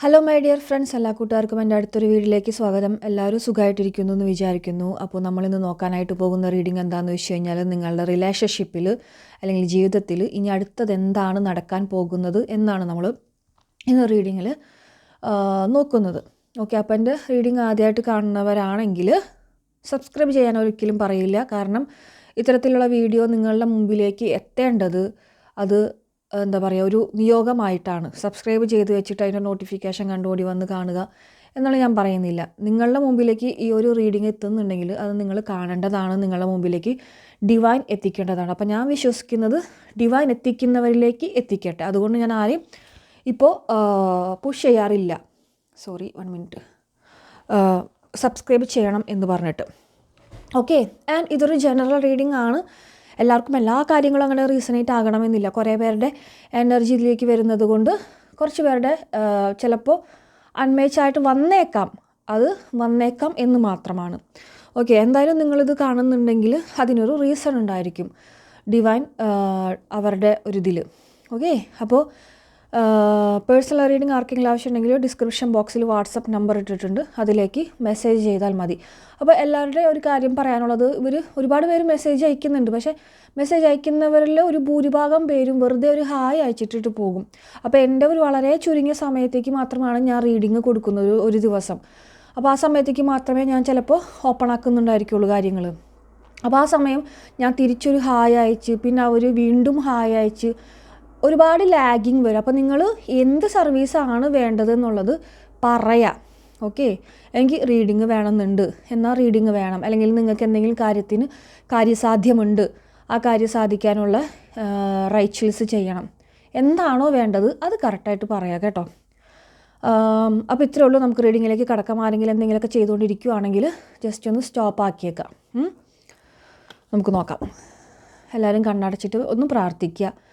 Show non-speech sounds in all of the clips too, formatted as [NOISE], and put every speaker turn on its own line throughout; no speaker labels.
Hello my dear friends എല്ലാ കൂട്ടുകാർക്കും എന്റെ അടുത്തൊരു വീഡിയോയിലേക്ക് സ്വാഗതം. എല്ലാവരും സുഖമായിട്ടിരിക്കുന്നു എന്ന് വിചാരിക്കുന്നു. അപ്പോൾ നമ്മളിന്ന് നോക്കാനായിട്ട് പോകുന്ന റീഡിംഗ് എന്താണെന്ന് വെച്ച് കഴിഞ്ഞാൽ നിങ്ങളുടെ റിലേഷൻഷിപ്പിൽ അല്ലെങ്കിൽ ജീവിതത്തിൽ ഇനി അടുത്തത് എന്താണ് നടക്കാൻ പോകുന്നത് എന്നാണ് നമ്മൾ ഇന്ന് റീഡിങ്ങിൽ നോക്കുന്നത്. ഓക്കെ അപ്പോൾ എന്റെ റീഡിങ് ആദ്യമായിട്ട് കാണുന്നവരാണെങ്കിൽ സബ്സ്ക്രൈബ് ചെയ്യാൻ ഒരിക്കലും പറയില്ല. കാരണം ഇത്തരത്തിലുള്ള വീഡിയോ നിങ്ങളുടെ മുമ്പിലേക്ക് എത്തേണ്ടത് അത് എന്താ പറയുക ഒരു നിയോഗമായിട്ടാണ്. സബ്സ്ക്രൈബ് ചെയ്ത് വെച്ചിട്ട് അതിന്റെ നോട്ടിഫിക്കേഷൻ കണ്ടുകൂടി വന്ന് കാണുക എന്നുള്ള ഞാൻ പറയുന്നില്ല. നിങ്ങളുടെ മുമ്പിലേക്ക് ഈ ഒരു റീഡിംഗ് എത്തുന്നുണ്ടെങ്കിൽ അത് നിങ്ങൾ കാണേണ്ടതാണ്. നിങ്ങളുടെ മുമ്പിലേക്ക് ഡിവൈൻ എത്തിക്കേണ്ടതാണ്. അപ്പോൾ ഞാൻ വിശ്വസിക്കുന്നത് ഡിവൈൻ എത്തിക്കുന്നവരിലേക്ക് എത്തിക്കട്ടെ. അതുകൊണ്ട് ഞാൻ ആരെയും ഇപ്പോൾ പുഷ് ചെയ്യാറില്ല. സോറി വൺ മിനിറ്റ് സബ്സ്ക്രൈബ് ചെയ്യണം എന്ന് പറഞ്ഞിട്ട്. ഓക്കെ ആൻഡ് ഇതൊരു ജനറൽ റീഡിംഗ് ആണ്. എല്ലാവർക്കും എല്ലാ കാര്യങ്ങളും അങ്ങനെ റീസണേറ്റ് ആകണമെന്നില്ല. കുറേ പേരുടെ എനർജി ഇതിലേക്ക് വരുന്നത് കൊണ്ട് കുറച്ച് പേരുടെ ചിലപ്പോൾ അൺമേച്ചായിട്ട് വന്നേക്കാം. അത് വന്നേക്കാം എന്ന് മാത്രമാണ്. ഓക്കെ എന്തായാലും നിങ്ങളിത് കാണുന്നുണ്ടെങ്കിൽ അതിനൊരു റീസൺ ഉണ്ടായിരിക്കും. ഡിവൈൻ അവരുടെ ഒരു ഇതിൽ ഓക്കെ അപ്പോൾ പേഴ്സണൽ റീഡിംഗ് ആർക്കെങ്കിലും ആവശ്യമുണ്ടെങ്കിൽ ഡിസ്ക്രിപ്ഷൻ ബോക്സിൽ വാട്സപ്പ് നമ്പർ ഇട്ടിട്ടുണ്ട്. അതിലേക്ക് മെസ്സേജ് ചെയ്താൽ മതി. അപ്പോൾ എല്ലാവരുടെയും ഒരു കാര്യം പറയാനുള്ളത് ഇവർ ഒരുപാട് പേര് മെസ്സേജ് അയക്കുന്നുണ്ട്. പക്ഷേ മെസ്സേജ് അയക്കുന്നവരിൽ ഒരു ഭൂരിഭാഗം പേരും വെറുതെ ഒരു ഹായ് അയച്ചിട്ടിട്ട് പോകും. അപ്പോൾ എന്റെ ഒരു വളരെ ചുരുങ്ങിയ സമയത്തേക്ക് മാത്രമാണ് ഞാൻ റീഡിങ് കൊടുക്കുന്നത് ഒരു ദിവസം. അപ്പോൾ ആ സമയത്തേക്ക് മാത്രമേ ഞാൻ ചിലപ്പോൾ ഓപ്പൺ ആക്കുന്നുണ്ടായിരിക്കുള്ളൂ കാര്യങ്ങൾ അപ്പോൾ ആ സമയം ഞാൻ തിരിച്ചൊരു ഹായ് അയച്ച് പിന്നെ അവർ വീണ്ടും ഹായ് അയച്ച് ഒരുപാട് ലാഗിങ് വരും. അപ്പോൾ നിങ്ങൾ എന്ത് സർവീസാണ് വേണ്ടത് എന്നുള്ളത് പറയാം. ഓക്കെ എനിക്ക് റീഡിങ് വേണമെന്നുണ്ട്. എന്നാൽ റീഡിങ് വേണം. അല്ലെങ്കിൽ നിങ്ങൾക്ക് എന്തെങ്കിലും കാര്യത്തിന് കാര്യസാധ്യമുണ്ട്. ആ കാര്യം സാധിക്കാനുള്ള റൈച്വൽസ് ചെയ്യണം. എന്താണോ വേണ്ടത് അത് കറക്റ്റായിട്ട് പറയാം കേട്ടോ. അപ്പോൾ ഇത്രയേ ഉള്ളൂ. നമുക്ക് റീഡിങ്ങിലേക്ക് കിടക്കാം. ആരെങ്കിലും എന്തെങ്കിലുമൊക്കെ ചെയ്തുകൊണ്ടിരിക്കുകയാണെങ്കിൽ ജസ്റ്റ് ഒന്ന് സ്റ്റോപ്പ് ആക്കിയേക്കാം. നമുക്ക് നോക്കാം. എല്ലാവരും കണ്ണടച്ചിട്ട് ഒന്ന് പ്രാർത്ഥിക്കുക.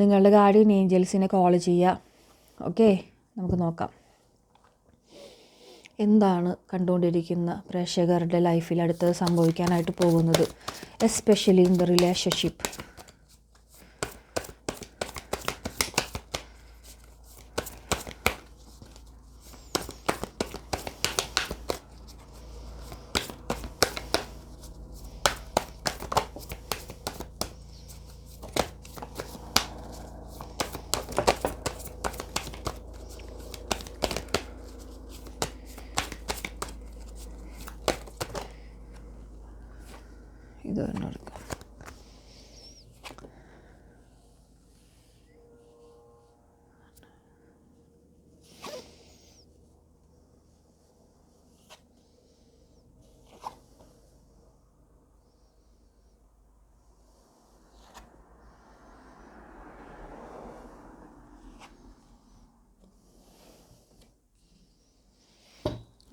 നിങ്ങളുടെ ഗാർഡിയൻ ഏഞ്ചൽസിനെ കോൾ ചെയ്യുക ഓക്കെ നമുക്ക് നോക്കാം. എന്താണ് കണ്ടുകൊണ്ടിരിക്കുന്ന പ്രേക്ഷകരുടെ ലൈഫിൽ അടുത്തത് സംഭവിക്കാനായിട്ട് പോകുന്നത്? എസ്പെഷ്യലി ഇൻ ദ റിലേഷൻഷിപ്പ് ഇത് തന്നെ എടുക്കാം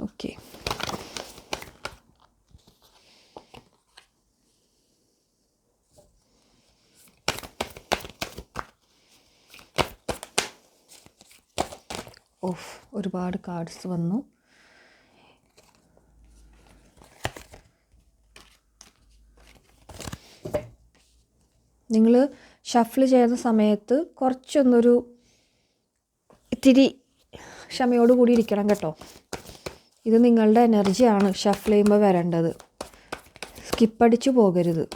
ഓക്കെ ഓഫ് ഒരുപാട് കാർഡ്സ് വന്നു. നിങ്ങൾ ഷഫിൾ ചെയ്യുന്ന സമയത്ത് കുറച്ചൊന്നൊരു ഇത്തിരി ക്ഷമയോട് കൂടി ഇരിക്കണം കേട്ടോ. ഇത് നിങ്ങളുടെ എനർജിയാണ് ഷഫിൾ ചെയ്യുമ്പോൾ വരേണ്ടത്. സ്കിപ്പടിച്ചു പോകരുത്.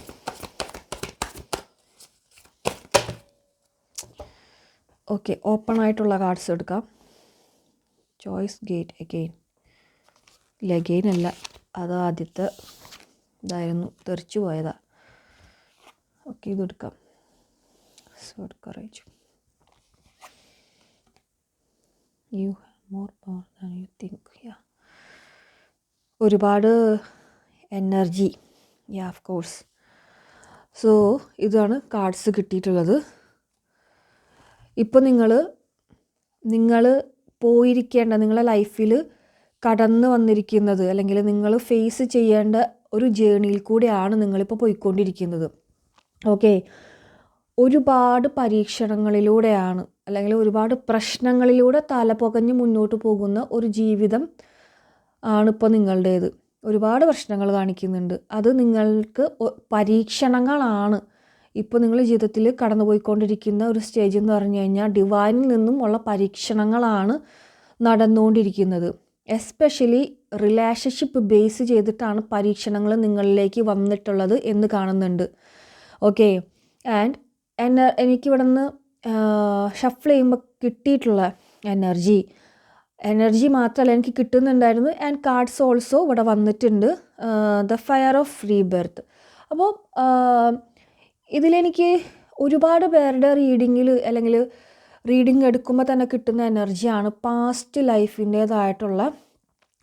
ഓക്കെ ഓപ്പൺ ആയിട്ടുള്ള കാർഡ്സ് എടുക്കാം. ചോയ്സ് ഗേറ്റ് അഗെയിൻ ഇല്ല അഗെയിൻ അല്ല അത് ആദ്യത്തെ ഇതായിരുന്നു തെറിച്ചു പോയതാ. Okay ഇതെടുക്കാം sword courage you more power you think yeah ഒരുപാട് energy yeah of course so ഇതാണ് കാർഡ്സ് കിട്ടിയിട്ടുള്ളത്. ഇപ്പോൾ നിങ്ങൾ നിങ്ങൾ പോയിരിക്കേണ്ട നിങ്ങളെ ലൈഫിൽ കടന്നു വന്നിരിക്കുന്നത് അല്ലെങ്കിൽ നിങ്ങൾ ഫേസ് ചെയ്യേണ്ട ഒരു ജേണിയിൽ കൂടെയാണ് നിങ്ങളിപ്പോൾ പോയിക്കൊണ്ടിരിക്കുന്നത്. ഓക്കെ ഒരുപാട് പരീക്ഷണങ്ങളിലൂടെയാണ് അല്ലെങ്കിൽ ഒരുപാട് പ്രശ്നങ്ങളിലൂടെ തലപുകഞ്ഞ് മുന്നോട്ട് പോകുന്ന ഒരു ജീവിതം ആണിപ്പോൾ നിങ്ങളുടേത്. ഒരുപാട് പ്രശ്നങ്ങൾ കാണിക്കുന്നുണ്ട്. അത് നിങ്ങൾക്ക് പരീക്ഷണങ്ങളാണ് ഇപ്പോൾ നിങ്ങൾ ജീവിതത്തിൽ കടന്നുപോയിക്കൊണ്ടിരിക്കുന്ന ഒരു സ്റ്റേജ് എന്ന് പറഞ്ഞു കഴിഞ്ഞാൽ ഡിവൈനിൽ നിന്നും ഉള്ള പരീക്ഷണങ്ങളാണ് നടന്നുകൊണ്ടിരിക്കുന്നത്. എസ്പെഷ്യലി റിലേഷൻഷിപ്പ് ബേസ് ചെയ്തിട്ടാണ് പരീക്ഷണങ്ങൾ നിങ്ങളിലേക്ക് വന്നിട്ടുള്ളത് എന്ന് കാണുന്നുണ്ട്. ഓക്കെ ആൻഡ് എന്നെ എനിക്കിവിടെ നിന്ന് ഷഫിൾ ചെയ്യുമ്പോൾ കിട്ടിയിട്ടുള്ള എനർജി എനർജി മാത്രമല്ല എനിക്ക് കിട്ടുന്നുണ്ടായിരുന്നു. ആൻഡ് കാർഡ്സ് ഓൾസോ ഇവിടെ വന്നിട്ടുണ്ട്. ദ ഫയർ ഓഫ് റീബർത്ത് അപ്പോൾ ഇതിലെനിക്ക് ഒരുപാട് പേരുടെ റീഡിങ്ങിൽ അല്ലെങ്കിൽ റീഡിങ് എടുക്കുമ്പോൾ തന്നെ കിട്ടുന്ന എനർജിയാണ് പാസ്റ്റ് ലൈഫിന്റേതായിട്ടുള്ള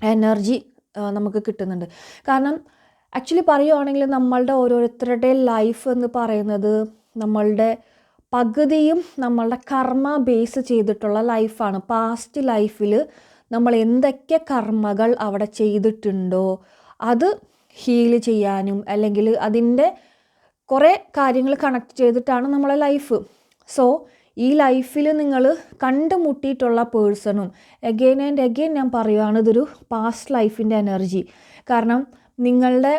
എനർജി നമുക്ക് കിട്ടുന്നുണ്ട്. കാരണം ആക്ച്വലി പറയുവാണെങ്കിൽ നമ്മളുടെ ഓരോരുത്തരുടെ ലൈഫ് എന്ന് പറയുന്നത് നമ്മളുടെ പകുതിയും നമ്മളുടെ കർമ്മ ബേസ് ചെയ്തിട്ടുള്ള ലൈഫാണ് പാസ്റ്റ് ലൈഫിൽ നമ്മൾ എന്തൊക്കെ കർമ്മകൾ അവിടെ ചെയ്തിട്ടുണ്ടോ അത് ഹീൽ ചെയ്യാനും അല്ലെങ്കിൽ അതിന്റെ കുറേ കാര്യങ്ങൾ കണക്ട് ചെയ്തിട്ടാണ് നമ്മളെ ലൈഫ് സോ ഈ ലൈഫിൽ നിങ്ങൾ കണ്ടുമുട്ടിയിട്ടുള്ള പേഴ്സണും എഗെയിൻ ആൻഡ് എഗെയിൻ ഞാൻ പറയുകയാണ് ഇതൊരു പാസ്റ്റ് ലൈഫിന്റെ എനർജി കാരണം നിങ്ങളുടെ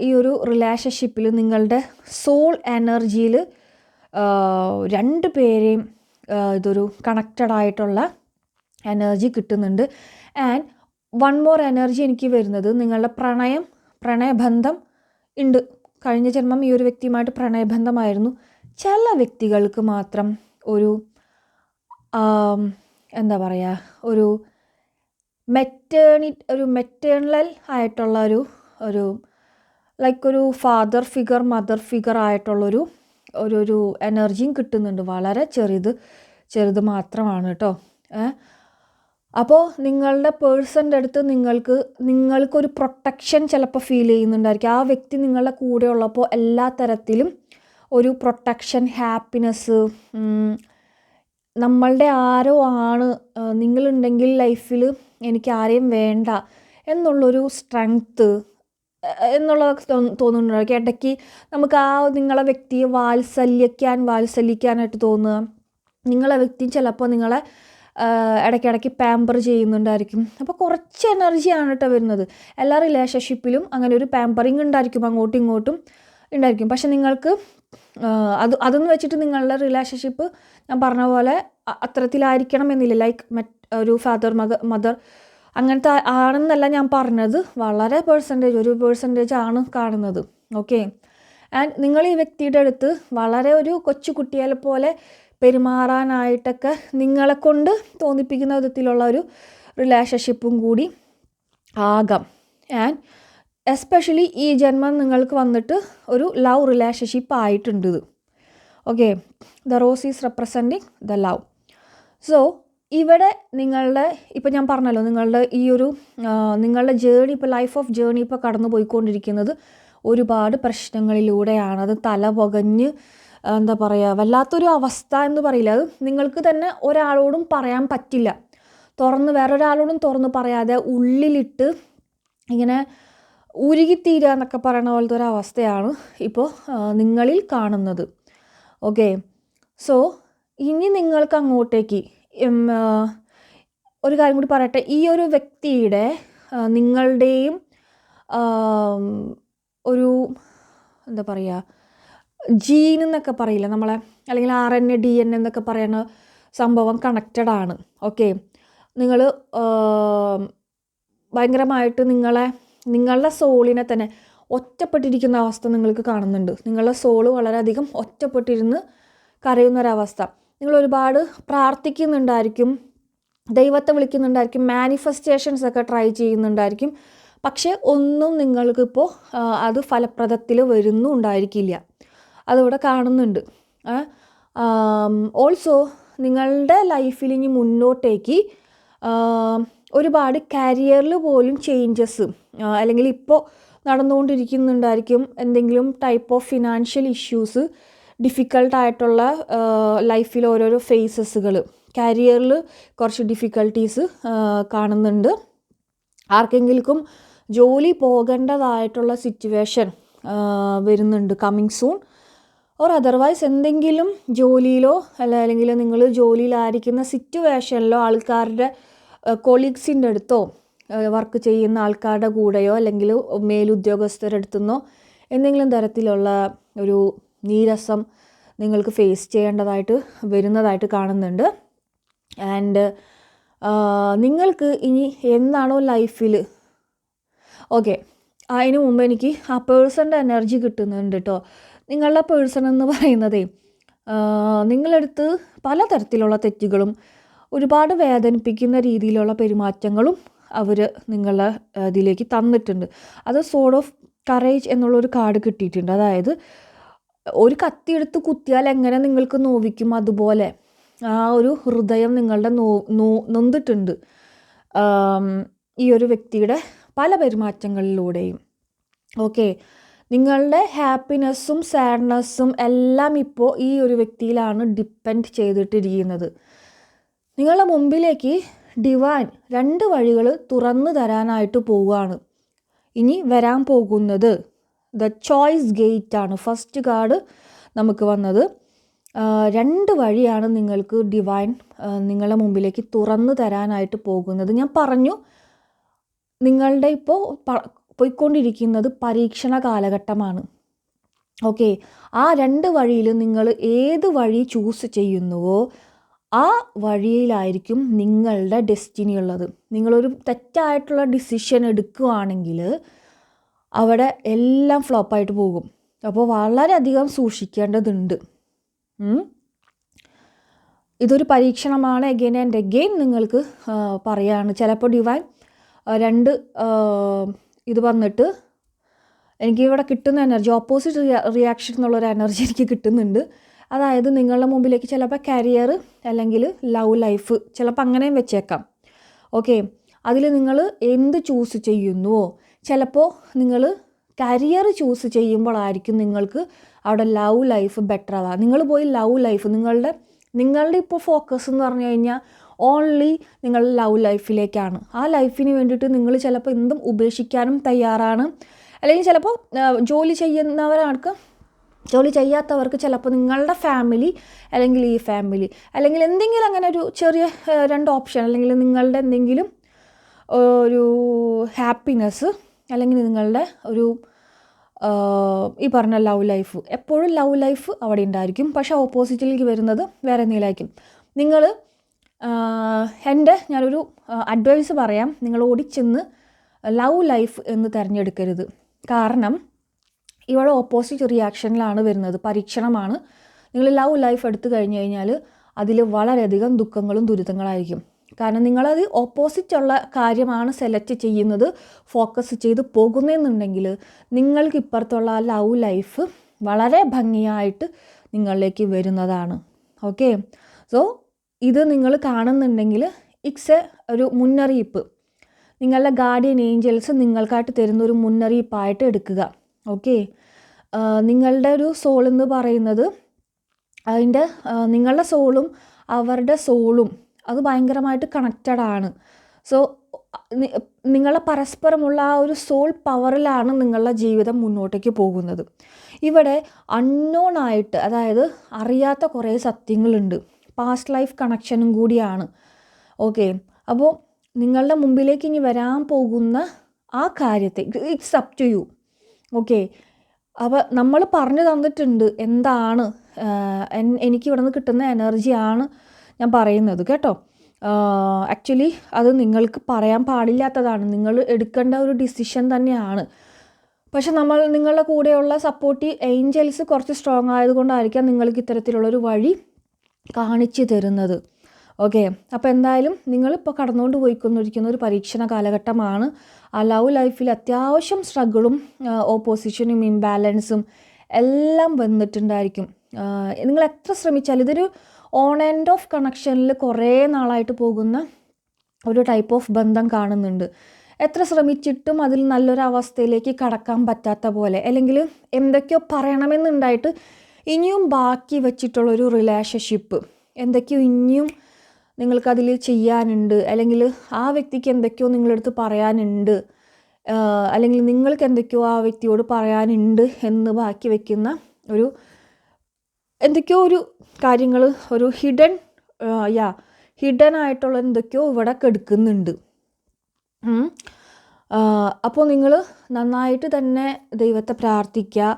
ഈ ഒരു റിലേഷൻഷിപ്പിൽ നിങ്ങളുടെ സോൾ എനർജിയിൽ രണ്ട് പേരെയും ഇതൊരു കണക്റ്റഡ് ആയിട്ടുള്ള എനർജി കിട്ടുന്നുണ്ട്. ആൻഡ് വൺ മോർ എനർജി എനിക്ക് വരുന്നത് നിങ്ങളുടെ പ്രണയം പ്രണയബന്ധം ഉണ്ട്. കഴിഞ്ഞ ജന്മം ഈ ഒരു വ്യക്തിയുമായിട്ട് പ്രണയബന്ധമായിരുന്നു. ചില വ്യക്തികൾക്ക് മാത്രം ഒരു എന്താ പറയുക ഒരു മെറ്റേണി ഒരു മെറ്റേണൽ ആയിട്ടുള്ള ഒരു ഒരു ലൈക്ക് ഒരു ഫാദർ ഫിഗർ മദർ ഫിഗർ ആയിട്ടുള്ളൊരു ഒരു ഒരു എനർജിയും കിട്ടുന്നുണ്ട്. വളരെ ചെറുത് ചെറുത് മാത്രമാണ് കേട്ടോ. അപ്പോൾ നിങ്ങളുടെ പേഴ്സന്റെ അടുത്ത് നിങ്ങൾക്ക് നിങ്ങൾക്കൊരു പ്രൊട്ടക്ഷൻ ചിലപ്പോൾ ഫീൽ ചെയ്യുന്നുണ്ടായിരിക്കും. ആ വ്യക്തി നിങ്ങളുടെ കൂടെ ഉള്ളപ്പോൾ എല്ലാ തരത്തിലും ഒരു പ്രൊട്ടക്ഷൻ ഹാപ്പിനെസ് നമ്മളുടെ ആരോ ആണ് നിങ്ങളുണ്ടെങ്കിൽ ലൈഫിൽ എനിക്ക് ആരെയും വേണ്ട എന്നുള്ളൊരു സ്ട്രെങ്ത്ത് എന്നുള്ളതൊക്കെ തോന്നുന്നുണ്ടായിരിക്കും. ഇടയ്ക്ക് നമുക്ക് ആ നിങ്ങളെ വ്യക്തിയെ വാത്സല്യക്കാൻ വാത്സല്യിക്കാനായിട്ട് തോന്നുക. നിങ്ങളെ വ്യക്തി ചിലപ്പോൾ നിങ്ങളെ ഇടയ്ക്കിടയ്ക്ക് പാമ്പർ ചെയ്യുന്നുണ്ടായിരിക്കും. അപ്പോൾ കുറച്ച് എനർജിയാണ് കേട്ടോ വരുന്നത്. എല്ലാ റിലേഷൻഷിപ്പിലും അങ്ങനെ ഒരു പാമ്പറിങ് ഉണ്ടായിരിക്കും അങ്ങോട്ടും ഇങ്ങോട്ടും ഉണ്ടായിരിക്കും. പക്ഷെ നിങ്ങൾക്ക് അത് അതെന്ന് വെച്ചിട്ട് നിങ്ങളുടെ റിലേഷൻഷിപ്പ് ഞാൻ പറഞ്ഞ പോലെ അത്തരത്തിലായിരിക്കണം എന്നില്ല. ലൈക്ക് ഒരു ഫാദർ മക മദർ അങ്ങനത്തെ ആണെന്നല്ല ഞാൻ പറഞ്ഞത്. വളരെ പേഴ്സന്റേജ് ഒരു പേഴ്സന്റേജ് ആണ് കാണുന്നത്. ഓക്കെ ആൻഡ് നിങ്ങൾ ഈ വ്യക്തിയുടെ അടുത്ത് വളരെ ഒരു കൊച്ചു കുട്ടിയെ പോലെ പെരുമാറാനായിട്ടൊക്കെ നിങ്ങളെ കൊണ്ട് തോന്നിപ്പിക്കുന്ന വിധത്തിലുള്ള ഒരു റിലേഷൻഷിപ്പും കൂടി ആകാം. ആൻഡ് എസ്പെഷ്യലി ഈ ജന്മം നിങ്ങൾക്ക് വന്നിട്ട് ഒരു ലവ് റിലേഷൻഷിപ്പ് ആയിട്ടുണ്ട് ഇത്. Okay the rose is representing the love so ഇവിടെ നിങ്ങളുടെ ഇപ്പം ഞാൻ പറഞ്ഞല്ലോ നിങ്ങളുടെ ഈ ഒരു നിങ്ങളുടെ ജേണി ഇപ്പോൾ ലൈഫ് ഓഫ് ജേണി ഇപ്പോൾ കടന്നു പോയിക്കൊണ്ടിരിക്കുന്നത് ഒരുപാട് പ്രശ്നങ്ങളിലൂടെയാണ്. അത് തല പുകഞ്ഞ് എന്താ പറയുക വല്ലാത്തൊരു അവസ്ഥ എന്ന് പറയില്ല. അത് നിങ്ങൾക്ക് തന്നെ ഒരാളോടും പറയാൻ പറ്റില്ല. തുറന്ന് വേറൊരാളോടും തുറന്ന് പറയാതെ ഉള്ളിലിട്ട് ഇങ്ങനെ ഉരുകിത്തീരുക എന്നൊക്കെ പറയുന്ന പോലത്തെ ഒരു അവസ്ഥയാണ് ഇപ്പോൾ നിങ്ങളിൽ കാണുന്നത്. ഓക്കെ. സോ ഇനി നിങ്ങൾക്ക് അങ്ങോട്ടേക്ക് ഒരു കാര്യം കൂടി പറയട്ടെ. ഈ ഒരു വ്യക്തിയുടെ നിങ്ങളുടെയും ഒരു എന്താ പറയുക ജീൻ എന്നൊക്കെ പറയില്ല? നമ്മളെ അല്ലെങ്കിൽ R N A D N എന്നൊക്കെ പറയുന്ന സംഭവം കണക്റ്റഡ് ആണ്. ഓക്കെ നിങ്ങൾ ഭയങ്കരമായിട്ട് നിങ്ങളെ നിങ്ങളുടെ സോളിനെ തന്നെ ഒറ്റപ്പെട്ടിരിക്കുന്ന അവസ്ഥ നിങ്ങൾക്ക് കാണുന്നുണ്ട്. നിങ്ങളുടെ സോൾ വളരെയധികം ഒറ്റപ്പെട്ടിരുന്ന് കരയുന്നൊരവസ്ഥ നിങ്ങൾ ഒരുപാട് പ്രാർത്ഥിക്കുന്നുണ്ടായിരിക്കും ദൈവത്തെ വിളിക്കുന്നുണ്ടായിരിക്കും മാനിഫെസ്റ്റേഷൻസ് ഒക്കെ ട്രൈ ചെയ്യുന്നുണ്ടായിരിക്കും. പക്ഷേ ഒന്നും നിങ്ങൾക്കിപ്പോൾ അത് ഫലപ്രദത്തിൽ വരുന്നുണ്ടായിരിക്കില്ല. അതിവിടെ കാണുന്നുണ്ട്. ഓൾസോ നിങ്ങളുടെ ലൈഫിൽ ഇനി മുന്നോട്ടേക്ക് ഒരുപാട് കരിയറിൽ പോലും ചേഞ്ചസ് അല്ലെങ്കിൽ ഇപ്പോൾ നടന്നുകൊണ്ടിരിക്കുന്നുണ്ടായിരിക്കും എന്തെങ്കിലും ടൈപ്പ് ഓഫ് ഫിനാൻഷ്യൽ ഇഷ്യൂസ് ഡിഫിക്കൾട്ടായിട്ടുള്ള ലൈഫിൽ ഓരോരോ ഫേസസുകൾ കരിയറിൽ കുറച്ച് ഡിഫിക്കൽട്ടീസ് കാണുന്നുണ്ട്. ആർക്കെങ്കിലും ജോലി പോകേണ്ടതായിട്ടുള്ള സിറ്റുവേഷൻ വരുന്നുണ്ട് കമ്മിങ് സൂൺ ഓർ അതർവൈസ് എന്തെങ്കിലും ജോലിയിലോ അല്ല അല്ലെങ്കിൽ നിങ്ങൾ ജോലിയിലായിരിക്കുന്ന സിറ്റുവേഷനിലോ ആൾക്കാരുടെ കൊളീഗ്സിന്റെ അടുത്തോ വർക്ക് ചെയ്യുന്ന ആൾക്കാരുടെ കൂടെയോ അല്ലെങ്കിൽ മേലുദ്യോഗസ്ഥരുടെ അടുത്തുനിന്നോ എന്തെങ്കിലും തരത്തിലുള്ള ഒരു നീരസം നിങ്ങൾക്ക് ഫേസ് ചെയ്യേണ്ടതായിട്ട് വരുന്നതായിട്ട് കാണുന്നുണ്ട്. ആൻഡ് നിങ്ങൾക്ക് ഇനി എന്താണോ ലൈഫിൽ ഓക്കെ അതിന് മുമ്പ് എനിക്ക് ആ പേഴ്സണിന്റെ എനർജി കിട്ടുന്നുണ്ട് കേട്ടോ നിങ്ങളുടെ പേഴ്സൺ എന്ന് പറയുന്നതേ നിങ്ങളെടുത്ത് പലതരത്തിലുള്ള തെറ്റുകളും ഒരുപാട് വേദനിപ്പിക്കുന്ന രീതിയിലുള്ള പെരുമാറ്റങ്ങളും അവർ നിങ്ങളുടെ ഇതിലേക്ക് തന്നിട്ടുണ്ട്. അത് സോർട്ട് ഓഫ് കറേജ് എന്നുള്ളൊരു കാർഡ് കിട്ടിയിട്ടുണ്ട്. അതായത് ഒരു കത്തി എടുത്ത് കുത്തിയാൽ എങ്ങനെ നിങ്ങൾക്ക് നോവിക്കും അതുപോലെ. ആ ഒരു ഹൃദയം നിങ്ങളുടെ നോ നോ നൊന്തിട്ടുണ്ട്. ഈ ഒരു വ്യക്തിയുടെ പല പെരുമാറ്റങ്ങളിലൂടെയും. ഓക്കെ. നിങ്ങളുടെ ഹാപ്പിനെസ്സും സാഡ്നെസ്സും എല്ലാം ഇപ്പോൾ ഈ ഒരു വ്യക്തിയിലാണ് ഡിപ്പെൻഡ് ചെയ്തിട്ടിരിക്കുന്നത്. നിങ്ങളുടെ മുമ്പിലേക്ക് ഡിവൈൻ രണ്ട് വഴികൾ തുറന്നു തരാനായിട്ട് പോവുകയാണ്. ഇനി വരാൻ പോകുന്നത് ദ ചോയ്സ് ഗേറ്റ് ആണ്. ഫസ്റ്റ് കാർഡ് നമുക്ക് വന്നത്. രണ്ട് വഴിയാണ് നിങ്ങൾക്ക് ഡിവൈൻ നിങ്ങളുടെ മുമ്പിലേക്ക് തുറന്നു തരാനായിട്ട് പോകുന്നത്. ഞാൻ പറഞ്ഞു നിങ്ങളുടെ ഇപ്പോൾ പോയിക്കൊണ്ടിരിക്കുന്നത് പരീക്ഷണ കാലഘട്ടമാണ്. ഓക്കെ. ആ രണ്ട് വഴിയിൽ നിങ്ങൾ ഏത് വഴി ചൂസ് ചെയ്യുന്നുവോ ആ വഴിയിലായിരിക്കും നിങ്ങളുടെ ഡെസ്റ്റിനി ഉള്ളത്. നിങ്ങളൊരു തെറ്റായിട്ടുള്ള ഡിസിഷൻ എടുക്കുകയാണെങ്കിൽ അവിടെ എല്ലാം ഫ്ലോപ്പായിട്ട് പോകും. അപ്പോൾ വളരെയധികം സൂക്ഷിക്കേണ്ടതുണ്ട്. ഇതൊരു പരീക്ഷണമാണ്. എഗെയിൻ ആൻഡ് എഗെയിൻ നിങ്ങൾക്ക് പറയാണ് ചിലപ്പോൾ ഡിവൈൻ രണ്ട് ഇത് വന്നിട്ട് എനിക്ക് ഇവിടെ കിട്ടുന്ന എനർജി ഓപ്പോസിറ്റ് റിയാക്ഷൻ എന്നുള്ളൊരു എനർജി എനിക്ക് കിട്ടുന്നുണ്ട്. അതായത് നിങ്ങളുടെ മുമ്പിലേക്ക് ചിലപ്പോൾ കരിയർ അല്ലെങ്കിൽ ലവ് ലൈഫ് ചിലപ്പോൾ അങ്ങനെയും വെച്ചേക്കാം. ഓക്കെ അതിൽ നിങ്ങൾ എന്ത് ചൂസ് ചെയ്യുന്നുവോ ചിലപ്പോൾ നിങ്ങൾ കരിയർ ചൂസ് ചെയ്യുമ്പോഴായിരിക്കും നിങ്ങൾക്ക് അവിടെ ലവ് ലൈഫ് ബെറ്റർ ആവുക. നിങ്ങൾ പോയി ലവ് ലൈഫ് നിങ്ങളുടെ നിങ്ങളുടെ ഇപ്പോൾ ഫോക്കസ് എന്ന് പറഞ്ഞു കഴിഞ്ഞാൽ ഓൺലി നിങ്ങൾ ലവ് ലൈഫിലേക്കാണ് ആ ലൈഫിന് വേണ്ടിയിട്ട് നിങ്ങൾ ചിലപ്പോൾ എന്തും ഉപേക്ഷിക്കാനും തയ്യാറാണ്. അല്ലെങ്കിൽ ചിലപ്പോൾ ജോലി ചെയ്യുന്നവരാൾക്ക് ജോലി ചെയ്യാത്തവർക്ക് ചിലപ്പോൾ നിങ്ങളുടെ ഫാമിലി അല്ലെങ്കിൽ ഈ ഫാമിലി അല്ലെങ്കിൽ എന്തെങ്കിലും അങ്ങനെ ഒരു ചെറിയ രണ്ട് ഓപ്ഷൻ അല്ലെങ്കിൽ നിങ്ങളുടെ എന്തെങ്കിലും ഒരു ഹാപ്പിനെസ് അല്ലെങ്കിൽ നിങ്ങളുടെ ഒരു ഈ പറഞ്ഞ ലവ് ലൈഫ് എപ്പോഴും ലവ് ലൈഫ് അവിടെ ഉണ്ടായിരിക്കും. പക്ഷേ ഓപ്പോസിറ്റിലേക്ക് വരുന്നത് വേറെ എന്തെങ്കിലുമായിരിക്കും. നിങ്ങൾ എന്റെ ഞാനൊരു അഡ്വൈസ് പറയാം. നിങ്ങൾ ഓടിച്ചെന്ന് ലവ് ലൈഫ് എന്ന് തിരഞ്ഞെടുക്കരുത്. കാരണം ഇവിടെ ഓപ്പോസിറ്റ് റിയാക്ഷനിലാണ് വരുന്നത്. പരീക്ഷണമാണ്. നിങ്ങൾ ലവ് ലൈഫ് എടുത്തു കഴിഞ്ഞ് കഴിഞ്ഞാൽ അതിൽ വളരെയധികം ദുഃഖങ്ങളും ദുരിതങ്ങളായിരിക്കും. കാരണം നിങ്ങളത് ഓപ്പോസിറ്റുള്ള കാര്യമാണ് സെലക്ട് ചെയ്യുന്നത് ഫോക്കസ് ചെയ്ത് പോകുന്നതെന്നുണ്ടെങ്കിൽ നിങ്ങൾക്ക് ഇപ്പുറത്തുള്ള ആ ലവ് ലൈഫ് വളരെ ഭംഗിയായിട്ട് നിങ്ങളിലേക്ക് വരുന്നതാണ്. ഓക്കെ സോ ഇത് നിങ്ങൾ കാണുന്നുണ്ടെങ്കിൽ ഇറ്റ്സ് എ ഒരു മുന്നറിയിപ്പ്. നിങ്ങളുടെ ഗാർഡിയൻ ഏഞ്ചൽസ് നിങ്ങൾക്കായിട്ട് തരുന്ന ഒരു മുന്നറിയിപ്പായിട്ട് എടുക്കുക. ഓക്കെ നിങ്ങളുടെ ഒരു സോൾ എന്ന് പറയുന്നത് അതിന്റെ നിങ്ങളുടെ സോളും അവരുടെ സോളും അത് ഭയങ്കരമായിട്ട് കണക്റ്റഡ് ആണ്. സോ നിങ്ങളുടെ പരസ്പരമുള്ള ആ ഒരു സോൾ പവറിലാണ് നിങ്ങളുടെ ജീവിതം മുന്നോട്ടേക്ക് പോകുന്നത്. ഇവിടെ അൺനോൺ ആയിട്ട് അതായത് അറിയാത്ത കുറേ സത്യങ്ങളുണ്ട്. പാസ്റ്റ് ലൈഫ് കണക്ഷനും കൂടിയാണ്. ഓക്കെ അപ്പോൾ നിങ്ങളുടെ മുമ്പിലേക്ക് ഇനി വരാൻ പോകുന്ന ആ കാര്യത്തെ it's up to you okay അപ്പോൾ നമ്മൾ പറഞ്ഞു തന്നിട്ടുണ്ട് എന്താണ് എനിക്ക് ഇവിടെ നിന്ന് കിട്ടുന്ന എനർജിയാണ് ഞാൻ പറയുന്നത് കേട്ടോ. ആക്ച്വലി അത് നിങ്ങൾക്ക് പറയാൻ പാടില്ലാത്തതാണ്. നിങ്ങൾ എടുക്കേണ്ട ഒരു ഡിസിഷൻ തന്നെയാണ്. പക്ഷെ നമ്മൾ നിങ്ങളുടെ കൂടെയുള്ള സപ്പോർട്ടീവ് ഏഞ്ചൽസ് കുറച്ച് സ്ട്രോങ് ആയതുകൊണ്ടായിരിക്കാം നിങ്ങൾക്ക് ഇത്തരത്തിലുള്ളൊരു വഴി കാണിച്ചു തരുന്നത്. ഓക്കെ അപ്പോൾ എന്തായാലും നിങ്ങളിപ്പോൾ കടന്നുകൊണ്ട് പോയിക്കൊണ്ടിരിക്കുന്ന ഒരു പരീക്ഷണ കാലഘട്ടമാണ്. ആ ലവ് ലൈഫിൽ അത്യാവശ്യം സ്ട്രഗിളും ഓപ്പോസിഷനും ഇംബാലൻസും എല്ലാം വന്നിട്ടുണ്ടായിരിക്കും. നിങ്ങൾ എത്ര ശ്രമിച്ചാലും ഇതൊരു ഓൺ ആൻഡ് ഓഫ് കണക്ഷനിൽ കുറേ നാളായിട്ട് പോകുന്ന ഒരു ടൈപ്പ് ഓഫ് ബന്ധം കാണുന്നുണ്ട്. എത്ര ശ്രമിച്ചിട്ടും അതിൽ നല്ലൊരു അവസ്ഥയിലേക്ക് കടക്കാൻ പറ്റാത്ത പോലെ അല്ലെങ്കിൽ എന്തൊക്കെയോ പറയണമെന്നുണ്ടായിട്ട് ഇനിയും ബാക്കി വെച്ചിട്ടുള്ളൊരു റിലേഷൻഷിപ്പ് എന്തൊക്കെയോ ഇനിയും നിങ്ങൾക്കതിൽ ചെയ്യാനുണ്ട്. അല്ലെങ്കിൽ ആ വ്യക്തിക്ക് എന്തൊക്കെയോ നിങ്ങളടുത്ത് പറയാനുണ്ട്. അല്ലെങ്കിൽ നിങ്ങൾക്ക് എന്തൊക്കെയോ ആ വ്യക്തിയോട് പറയാനുണ്ട് എന്ന് ബാക്കി വെക്കുന്ന ഒരു എന്തൊക്കെയോ ഒരു കാര്യങ്ങൾ ഒരു ഹിഡൻ യാ ഹിഡൻ ആയിട്ടുള്ള എന്തൊക്കെയോ ഇവിടെ കെടുക്കുന്നുണ്ട്. അപ്പോൾ നിങ്ങൾ നന്നായിട്ട് തന്നെ ദൈവത്തെ പ്രാർത്ഥിക്കുക.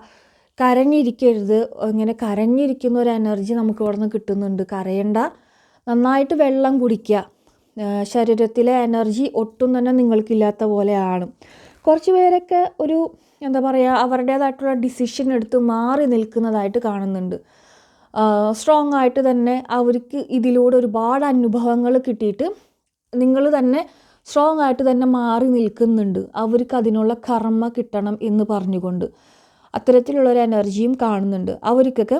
കരഞ്ഞിരിക്കരുത്. ഇങ്ങനെ കരഞ്ഞിരിക്കുന്ന ഒരു എനർജി നമുക്ക് ഇവിടെ നിന്ന് കിട്ടുന്നുണ്ട്. കരയണ്ട. നന്നായിട്ട് വെള്ളം കുടിക്കുക. ശരീരത്തിലെ എനർജി ഒട്ടും തന്നെ നിങ്ങൾക്കില്ലാത്ത പോലെയാണ്. കുറച്ച് പേരൊക്കെ ഒരു എന്താ പറയുക അവരുടേതായിട്ടുള്ള ഡിസിഷൻ എടുത്ത് മാറി നിൽക്കുന്നതായിട്ട് കാണുന്നുണ്ട്. സ്ട്രോങ് ആയിട്ട് തന്നെ അവർക്ക് ഇതിലൂടെ ഒരുപാട് അനുഭവങ്ങൾ കിട്ടിയിട്ട് നിങ്ങൾ തന്നെ സ്ട്രോങ് ആയിട്ട് തന്നെ മാറി നിൽക്കുന്നുണ്ട്. അവർക്ക് അതിനുള്ള കർമ്മ കിട്ടണം എന്ന് പറഞ്ഞുകൊണ്ട്. അത്തരത്തിലുള്ള ഒരു എനർജിയും കാണുന്നുണ്ട് അവർക്കൊക്കെ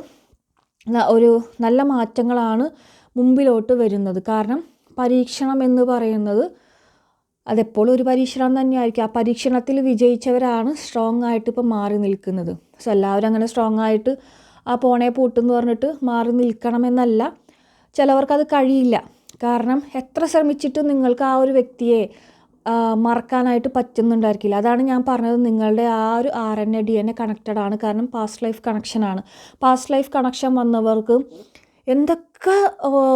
ഒരു നല്ല മാറ്റങ്ങളാണ് മുമ്പിലോട്ട് വരുന്നത്. കാരണം പരീക്ഷണം എന്ന് പറയുന്നത് അതെപ്പോഴും ഒരു പരീക്ഷണം തന്നെയായിരിക്കും. ആ പരീക്ഷണത്തിൽ വിജയിച്ചവരാണ് സ്ട്രോങ് ആയിട്ട് ഇപ്പോൾ മാറി നിൽക്കുന്നത്. സോ എല്ലാവരും അങ്ങനെ സ്ട്രോങ് ആയിട്ട് ആ പോണേ പൂട്ടെന്ന് പറഞ്ഞിട്ട് മാറി നിൽക്കണമെന്നല്ല. ചിലവർക്കത് കഴിയില്ല. കാരണം എത്ര ശ്രമിച്ചിട്ടും നിങ്ങൾക്ക് ആ ഒരു വ്യക്തിയെ മറക്കാനായിട്ട് പറ്റുന്നുണ്ടായിരിക്കില്ല. അതാണ് ഞാൻ പറഞ്ഞത്. നിങ്ങളുടെ ആ ഒരു R N A D N A connected ആണ്. കാരണം പാസ്റ്റ് ലൈഫ് കണക്ഷനാണ് പാസ്റ്റ് ലൈഫ് കണക്ഷൻ വന്നവർക്ക് എന്തൊക്കെ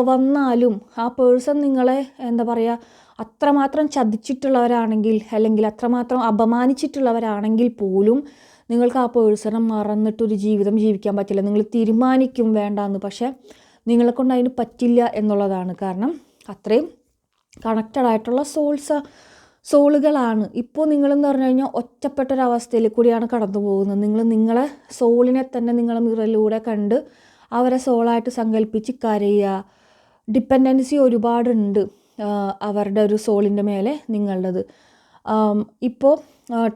വന്നാലും ആ പേഴ്സൺ നിങ്ങളെ എന്താ പറയുക അത്രമാത്രം ചതിച്ചിട്ടുള്ളവരാണെങ്കിൽ അല്ലെങ്കിൽ അത്രമാത്രം അപമാനിച്ചിട്ടുള്ളവരാണെങ്കിൽ പോലും നിങ്ങൾക്ക് ആ പേഴ്സണെ മറന്നിട്ടൊരു ജീവിതം ജീവിക്കാൻ പറ്റില്ല. നിങ്ങൾ തീരുമാനിക്കും വേണ്ടാന്ന്. പക്ഷേ നിങ്ങളെ കൊണ്ട് അതിന് പറ്റില്ല എന്നുള്ളതാണ്. കാരണം അത്രയും കണക്റ്റഡ് ആയിട്ടുള്ള സോൾസ് സോളുകളാണ്. ഇപ്പോൾ നിങ്ങളെന്ന് പറഞ്ഞു കഴിഞ്ഞാൽ ഒറ്റപ്പെട്ടൊരവസ്ഥയിൽ കൂടിയാണ് കടന്നു പോകുന്നത്. നിങ്ങൾ നിങ്ങളെ സോളിനെ തന്നെ നിങ്ങൾ മിറലിലൂടെ കണ്ട് അവരെ സോളായിട്ട് സങ്കല്പിച്ച് കരയുക. ഡിപ്പെൻഡൻസി ഒരുപാടുണ്ട് അവരുടെ ഒരു സോളിന്റെ മേലെ നിങ്ങളുടേത് ഇപ്പോൾ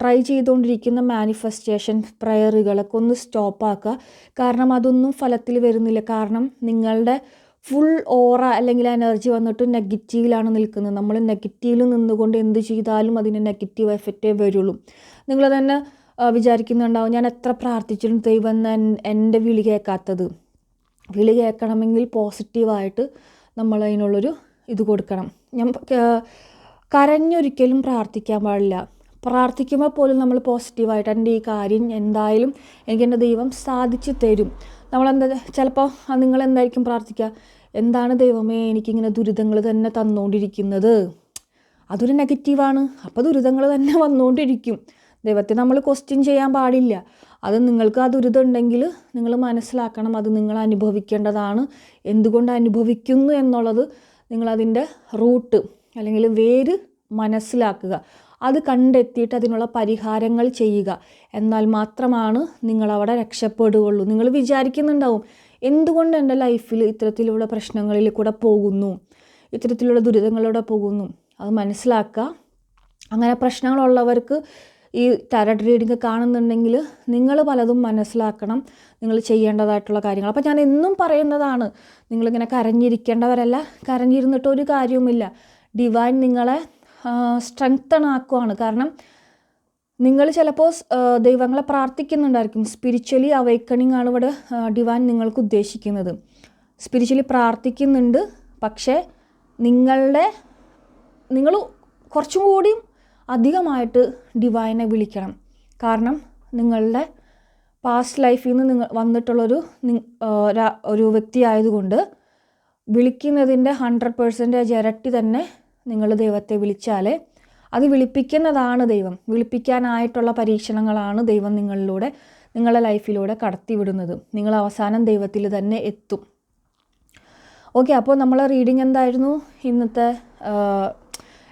ട്രൈ ചെയ്തുകൊണ്ടിരിക്കുന്ന മാനിഫെസ്റ്റേഷൻ പ്രയറുകളൊക്കെ ഒന്ന് സ്റ്റോപ്പാക്കുക കാരണം അതൊന്നും ഫലത്തിൽ വരുന്നില്ല. കാരണം നിങ്ങളുടെ ഫുൾ ഓറ അല്ലെങ്കിൽ എനർജി വന്നിട്ട് നെഗറ്റീവിലാണ് നിൽക്കുന്നത്. നമ്മൾ നെഗറ്റീവിൽ നിന്നുകൊണ്ട് എന്ത് ചെയ്താലും അതിന് നെഗറ്റീവ് എഫക്റ്റേ വരുള്ളൂ. നിങ്ങൾ തന്നെ വിചാരിക്കുന്നുണ്ടാവും ഞാൻ എത്ര പ്രാർത്ഥിച്ചിട്ടും ദൈവം എന്റെ വിളി കേൾക്കാത്തത്. വിളി കേൾക്കണമെങ്കിൽ പോസിറ്റീവായിട്ട് നമ്മൾ അതിനുള്ളൊരു ഇത് കൊടുക്കണം. ഞാൻ കരഞ്ഞൊരിക്കലും പ്രാർത്ഥിക്കാൻ പാടില്ല. പ്രാർത്ഥിക്കുമ്പോൾ പോലും നമ്മൾ പോസിറ്റീവായിട്ട് എന്റെ ഈ കാര്യം എന്തായാലും എനിക്ക് എന്റെ ദൈവം സാധിച്ചു തരും. നമ്മളെന്താ ചിലപ്പോൾ നിങ്ങൾ എന്തായിരിക്കും പ്രാർത്ഥിക്കുക എന്താണ് ദൈവമേ എനിക്കിങ്ങനെ ദുരിതങ്ങൾ തന്നെ തന്നുകൊണ്ടിരിക്കുന്നത് അതൊരു നെഗറ്റീവാണ്. അപ്പോൾ ദുരിതങ്ങൾ തന്നെ [LAUGHS] വന്നുകൊണ്ടിരിക്കും ദൈവത്തെ നമ്മൾ ക്വസ്റ്റ്യൻ ചെയ്യാൻ പാടില്ല. അത് നിങ്ങൾക്ക് ആ ദുരിതം ഉണ്ടെങ്കിൽ നിങ്ങൾ മനസ്സിലാക്കണം അത് നിങ്ങൾ അനുഭവിക്കേണ്ടതാണ്. എന്തുകൊണ്ട് അനുഭവിക്കുന്നു എന്നുള്ളത് നിങ്ങളതിന്റെ റൂട്ട് അല്ലെങ്കിൽ വേര് മനസ്സിലാക്കുക. അത് കണ്ടെത്തിയിട്ട് അതിനുള്ള പരിഹാരങ്ങൾ ചെയ്യുക. എന്നാൽ മാത്രമാണ് നിങ്ങളവിടെ രക്ഷപ്പെടുകയുള്ളൂ. നിങ്ങൾ വിചാരിക്കുന്നുണ്ടാവും എന്തുകൊണ്ട് എന്റെ ലൈഫിൽ ഇത്തരത്തിലുള്ള പ്രശ്നങ്ങളിൽ കൂടെ പോകുന്നു? ഇത്തരത്തിലുള്ള ദുരിതങ്ങളിലൂടെ പോകുന്നു. അത് മനസ്സിലാക്കുക. അങ്ങനെ പ്രശ്നങ്ങളുള്ളവർക്ക് ഈ ടാരറ്റ് റീഡിങ് കാണുന്നുണ്ടെങ്കിൽ നിങ്ങൾ പലതും മനസ്സിലാക്കണം. നിങ്ങൾ ചെയ്യേണ്ടതായിട്ടുള്ള കാര്യങ്ങൾ. അപ്പോൾ ഞാൻ എന്നും പറയുന്നതാണ് നിങ്ങളിങ്ങനെ കരഞ്ഞിരിക്കേണ്ടവരല്ല. കരഞ്ഞിരുന്നിട്ട് ഒരു കാര്യവുമില്ല. ഡിവൈൻ നിങ്ങളെ സ്ട്രെങ്തൺ ആക്കുവാണ് കാരണം നിങ്ങൾ ചിലപ്പോൾ ദൈവങ്ങളെ പ്രാർത്ഥിക്കുന്നുണ്ടായിരിക്കും. സ്പിരിച്വലി അവൈക്കണിങ് ആണ് ഇവിടെ ഡിവാൻ നിങ്ങൾക്ക് ഉദ്ദേശിക്കുന്നത്. സ്പിരിച്വലി പ്രാർത്ഥിക്കുന്നുണ്ട് പക്ഷേ നിങ്ങളുടെ നിങ്ങൾ കുറച്ചും കൂടിയും അധികമായിട്ട് ഡിവൈനെ വിളിക്കണം. കാരണം നിങ്ങളുടെ പാസ്റ്റ് ലൈഫിൽ നിന്ന് നിങ്ങൾ വന്നിട്ടുള്ളൊരു ഒരു വ്യക്തി ആയതുകൊണ്ട് വിളിക്കുന്നതിന്റെ ഹൺഡ്രഡ് പേഴ്സന്റേജ് ഇരട്ടി തന്നെ നിങ്ങൾ ദൈവത്തെ വിളിച്ചാൽ അത് വിളിപ്പിക്കുന്നതാണ് ദൈവം. വിളിപ്പിക്കാനായിട്ടുള്ള പരീക്ഷണങ്ങളാണ് ദൈവം നിങ്ങളിലൂടെ നിങ്ങളുടെ ലൈഫിലൂടെ കടത്തിവിടുന്നത്. നിങ്ങൾ അവസാനം ദൈവത്തിൽ തന്നെ എത്തും. ഓക്കെ അപ്പോൾ നമ്മളെ റീഡിങ് എന്തായിരുന്നു? ഇന്നത്തെ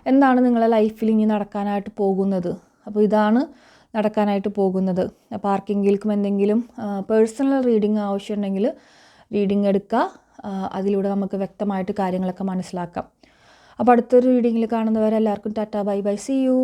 എന്താണ് നിങ്ങളുടെ ലൈഫിൽ ഇനി നടക്കാനായിട്ട് പോകുന്നത്? അപ്പോൾ ഇതാണ് നടക്കാനായിട്ട് പോകുന്നത്. അപ്പോൾ ആർക്കെങ്കിലും എന്തെങ്കിലും പേഴ്സണൽ റീഡിങ് ആവശ്യമുണ്ടെങ്കിൽ റീഡിങ് എടുക്കുക. അതിലൂടെ നമുക്ക് വ്യക്തമായിട്ട് കാര്യങ്ങളൊക്കെ മനസ്സിലാക്കാം. അപ്പോൾ അടുത്തൊരു റീഡിങ്ങിൽ കാണുന്നവരെല്ലാവർക്കും tata bye bye. See you